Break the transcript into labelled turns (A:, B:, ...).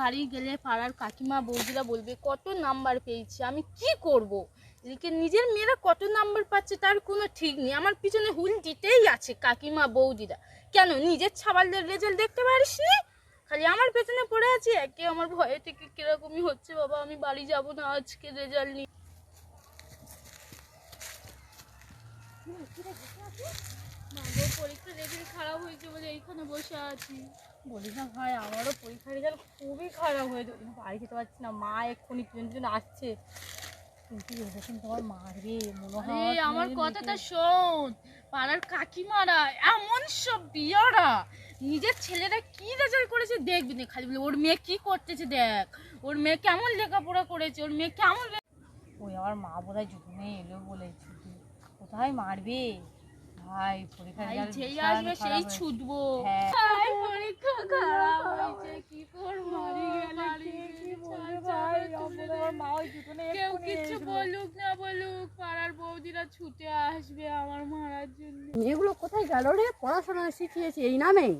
A: বাড়ি গেলে পাড়ার কাকিমা, বৌদিরা বলবে, কত নাম্বার পেয়েছি, আমি কি করব। এদিকে নিজের মেয়েরা কত নাম্বার পাচ্ছে তার কোনো ঠিক নেই। আমার পিছনে হুল দিতেই আছে কাকিমা, বৌদিরা। কেন, নিজের ছাবালদের রেজাল্ট দেখতে পারিস নি খালি আমার পেছনে পড়ে আছে? একে আমার ভয়ে থেকে কিরকমই হচ্ছে বাবা, আমি বাড়ি যাব না আজকে রেজাল্ট নিয়ে। পরীক্ষা রেজাল্ট খারাপ হয়েছে বলে এইখানে বসে আছি।
B: বলি না ভাই আমারও পরীক্ষার রেজাল্ট খুবই খারাপ হয়েছে। বাড়ি যেতে পারছি না মা এক্ষুনি পিছন পিছন আসছে। কিন্তু এরকম তোমার মারবে মনে হয়
A: আমার কথাটা শোন পাড়ার কাকিমারা এমন সব বিয়ারা নিজের ছেলেরা কি রেজাল্ট করেছে দেখবি না। খালি বলে ওর মেয়ে কি করতেছে দেখ ওর মেয়ে কেমন লেখাপড়া করেছে ওর মেয়ে কেমন
B: ওই আমার মা বোধহয় জুনে এলো বলে ছুটি কোথায় মারবে? ভাই পরীক্ষা
A: যেই আসবে সেই ছুটবো।
B: হ্যাঁ।
A: ভাই পরীক্ষা খারাপ হয়েছে কি করব? বাড়ি
B: কি বলবে
A: গেলে
B: ভাই? আমার আমার মা ওই জুটনে
A: কেউ কিছু বলুক না বলুক পাড়ার বৌদিরা ছুটে আসবে আমার মারার জন্য।
C: মেয়েগুলো কোথায় গেল রে? পড়াশোনা শিখিয়েছে এই নামেই